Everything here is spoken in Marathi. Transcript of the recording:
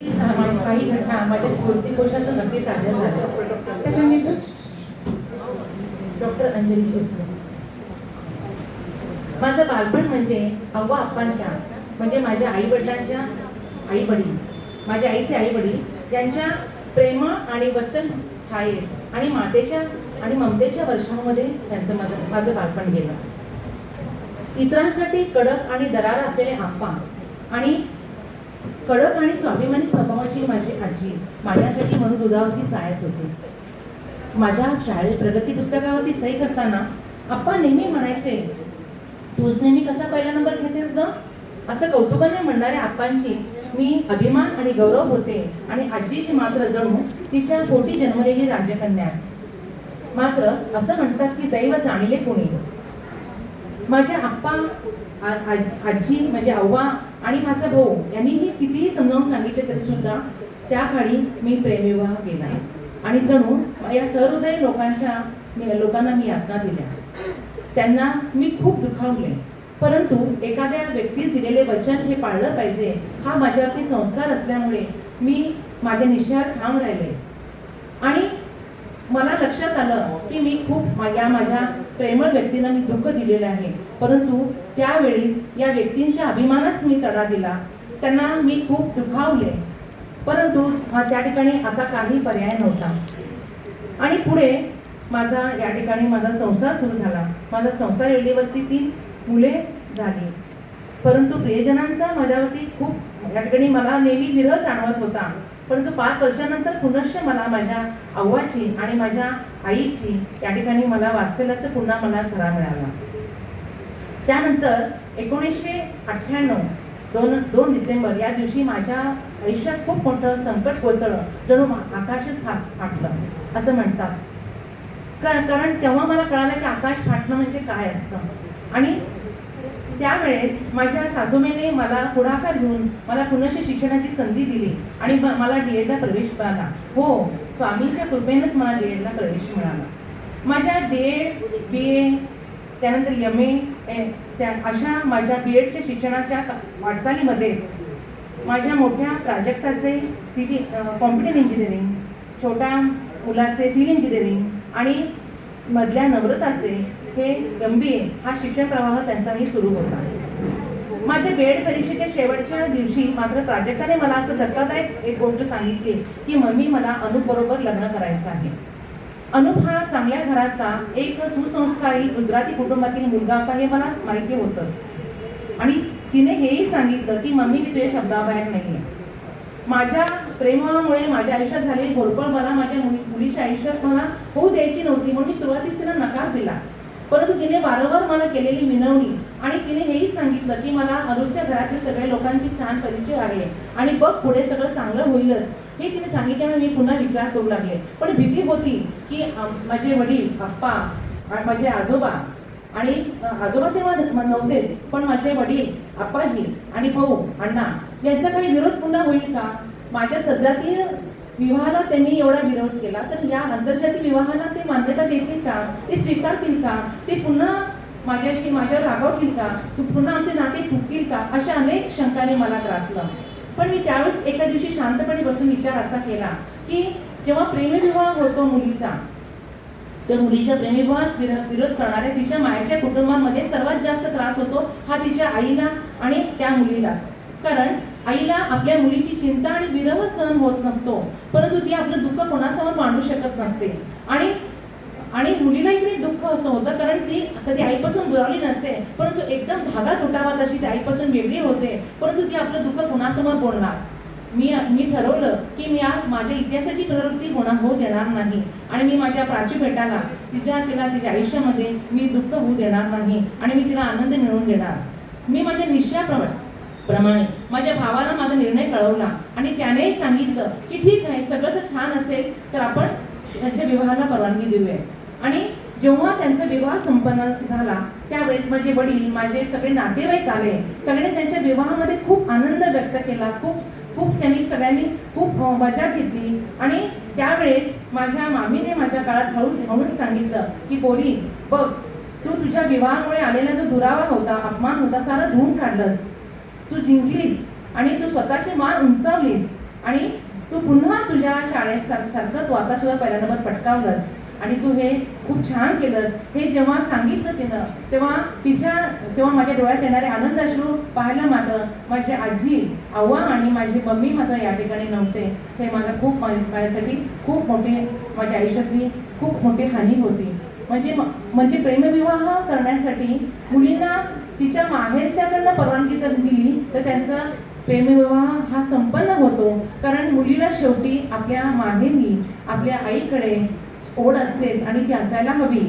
काही घटना माझ्या स्मृतिकोशात नक्की झाल्या सांगितलं डॉक्टर अंजली माझं बालपण म्हणजे अव्वा आप्पांच्या म्हणजे माझ्या आई वडिलांच्या आई वडील माझ्या आईचे आई वडील यांच्या प्रेम आणि वसन छायेत आणि मातेच्या आणि ममतेच्या वर्षांमध्ये त्यांचं माझं माझं बालपण गेलं. इतरांसाठी कडक आणि दरार असलेले आप्पा आणि कडक आणि स्वाभिमानी स्वभावाची माझी आजी माझ्यासाठी म्हणून दुधावरची सायस होती. माझ्या शाळेत प्रगती पुस्तकावरती सही करताना आप्पा नेहमी म्हणायचे तूच नेहमी कसा पहिला नंबर घेतेस ग? असं कौतुकाने म्हणणाऱ्या आप्पांची मी अभिमान आणि गौरव होते आणि आजीची मात्र जणू तिच्या पोटी जन्मलेली राजकन्याच. मात्र असं म्हणतात की दैव जाणले कोणी. माझ्या आप्पा आजी म्हणजे आव्वा आणि माझा भाऊ यांनीही कितीही समजावून सांगितले तरी सुद्धा त्या काळी मी प्रेमविवाह केला. आणि जणू या सहृदय लोकांच्या लोकांना मी यातना दिल्या. त्यांना मी खूप दुखावले. परंतु एखाद्या व्यक्तीस दिलेले वचन हे पाळलं पाहिजे हा माझ्यावरती संस्कार असल्यामुळे मी माझ्या निश्चयात ठाम राहिले. आणि मला लक्षात आलं की मी खूप या माझ्या प्रेमळ व्यक्तींना मी दुःख दिलेलं आहे. परंतु त्यावेळीस या व्यक्तींच्या अभिमानास मी तडा दिला. त्यांना मी खूप दुखावले. परंतु हा त्या ठिकाणी आता काही पर्याय नव्हता. आणि पुढे माझा या ठिकाणी माझा संसार सुरू झाला. माझा संसार वेळेवरती तीच मुले झाली. परंतु प्रियजनांचा माझ्यावरती खूप या ठिकाणी मला नेहमी विरह जाणवत होता. परंतु पाच वर्षानंतर पुनश्च मला माझ्या आव्वाची आणि माझ्या आईची या ठिकाणी मला वाचलेल्याचं पुन्हा मला झरा मिळाला. त्यानंतर एकोणीसशे अठ्ठ्याण्णव दोन दोन डिसेंबर या दिवशी माझ्या आयुष्यात खूप मोठं संकट कोसळलं जणू आकाशच फास फाटलं असं म्हणतात. का- कारण तेव्हा मला कळालं की आकाश फाटणं म्हणजे काय असतं. आणि त्यावेळेस माझ्या सासूमेने मला पुढाकार घेऊन मला पुनश्च शिक्षणाची संधी दिली आणि मला डी एडला प्रवेश मिळाला. हो स्वामींच्या कृपेनंच मला डी एडला प्रवेश मिळाला. माझ्या डी एड बी ए त्यानंतर यम ए त्या अशा माझ्या बी एडच्या शिक्षणाच्या का- वाटचालीमध्येच माझ्या मोठ्या प्राजक्ताचे सिव्हिल कॉम्प्युटर इंजिनिअरिंग छोट्या मुलाचे सिव्हिल इंजिनिअरिंग आणि मधल्या नम्रताचे हे एम बी ए हा शिक्षण प्रवाह त्यांचाही सुरू होता. माझ्या बेड परीक्षेच्या शेवटच्या दिवशी मात्र प्राजक्ताने मला असं धक्कादायक एक गोष्ट सांगितली की मम्मी मला अनुपबरोबर लग्न करायचं आहे. अनुप हा चांगल्या घरातला एक सुसंस्कारी गुजराती कुटुंबातील मुलगा होता हे मला माहिती होतंच. आणि तिने हेही सांगितलं की मम्मी मी तुझ्या शब्दाबाहेर नाही आहे माझ्या प्रेमामुळे माझ्या आयुष्यात झालेली घोरपळ मला माझ्या मुली मुलीच्या आयुष्यात मला होऊ द्यायची नव्हती म्हणून मी सुरुवातीस तिला नकार दिला. परंतु तिने वारंवार मला केलेली विनवणी आणि तिने हेही सांगितलं की मला अनुजच्या घरातील सगळ्या लोकांची छान परिचय आहे आणि बघ पुढे सगळं चांगलं होईलच. हे तिने सांगितल्यामुळे मी पुन्हा विचार करू लागले. पण भीती होती की माझे वडील आप्पा माझे आजोबा आणि आजोबा तेव्हा नव्हतेच पण माझे वडील आप्पाजी आणि भाऊ अण्णा यांचा काही विरोध पुन्हा होईल का? माझ्या सजातीय विवाहाला त्यांनी एवढा विरोध केला तर या आंतरजातीय विवाहाला ते मान्यता देतील का? ते स्वीकारतील का? ते पुन्हा माझ्याशी माझ्यावर रागावतील का? तू पुन्हा आमचे नाते तुटतील का? अशा अनेक शंकाने मला त्रासलं. पण मी त्यावेळेस एका दिवशी शांतपणे बसून विचार असा केला की जेव्हा प्रेमविवाह होतो मुलीचा तर मुलीच्या प्रेमविवाहास विरोध करणाऱ्या तिच्या मायेच्या कुटुंबांमध्ये सर्वात जास्त त्रास होतो हा तिच्या आईला आणि त्या मुलीलाच. कारण आईला आपल्या मुलीची चिंता आणि विरह सहन होत नसतो परंतु ती आपलं दुःख कोणासमोर मांडू शकत नसते. आणि आणि मुलीला इकडे दुःख असं होतं कारण ती कधी आईपासून दुरावली नसते परंतु एकदम धागा तुटावा तशी ती आईपासून वेगळी होते परंतु ती आपलं दुःख कोणासमोर बोलणार? मी मी ठरवलं की मी आज माझ्या इतिहासाची प्रवृत्ती होणार होऊ देणार नाही आणि मी माझ्या प्राची भेटाला तिच्या तिला तिच्या आयुष्यामध्ये मी दुःख होऊ देणार नाही आणि मी तिला आनंद मिळवून देणार. मी माझ्या निश्चयाप्रमाणे प्रमाणे माझ्या भावाला माझा निर्णय कळवला आणि त्याने सांगितलं की ठीक आहे सगळं जर छान असेल तर आपण त्यांच्या विवाहाला परवानगी देऊया. आणि जेव्हा त्यांचा विवाह संपन्न झाला त्यावेळेस माझे वडील माझे सगळे नातेवाईक आले. सगळ्यांनी त्यांच्या विवाहामध्ये खूप आनंद व्यक्त केला. खूप खूप त्यांनी सगळ्यांनी खूप मजा घेतली. आणि त्यावेळेस माझ्या मामीने माझ्या काळात हळूच हळूच सांगितलं की बोली बघ तू तुझ्या विवाहामुळे आलेला जो दुरावा होता अपमान होता सारा धुवून काढलंस. तू जिंकलीस आणि तू स्वतःची मान उंचावलीस आणि तू पुन्हा तुझ्या शाळेत सार- सारखं तू आता सुद्धा पहिला नंबर पटकावलंस. आणि तू हे खूप छान केलंस. हे जेव्हा सांगितलं तिनं तेव्हा तिच्या तेव्हा माझ्या डोळ्यात येणारे आनंद अश्रू पाहायला मात्र माझी आजी आव्वा आणि माझी मम्मी मात्र या ठिकाणी नव्हते. हे माझं खूप माझ्या- माझ्यासाठी खूप मोठे माझ्या आयुष्यातली खूप मोठी हानी होती. म्हणजे म्हणजे प्रेमविवाह करण्यासाठी मुलींना तिच्या माहेरच्याकडनं परवानगी जर दिली तर त्यांचा प्रेमविवाह हा संपन्न होतो. कारण मुलीला शेवटी आपल्या माहेरी आपल्या आईकडे ओढ असतेच आणि ती असायला हवी.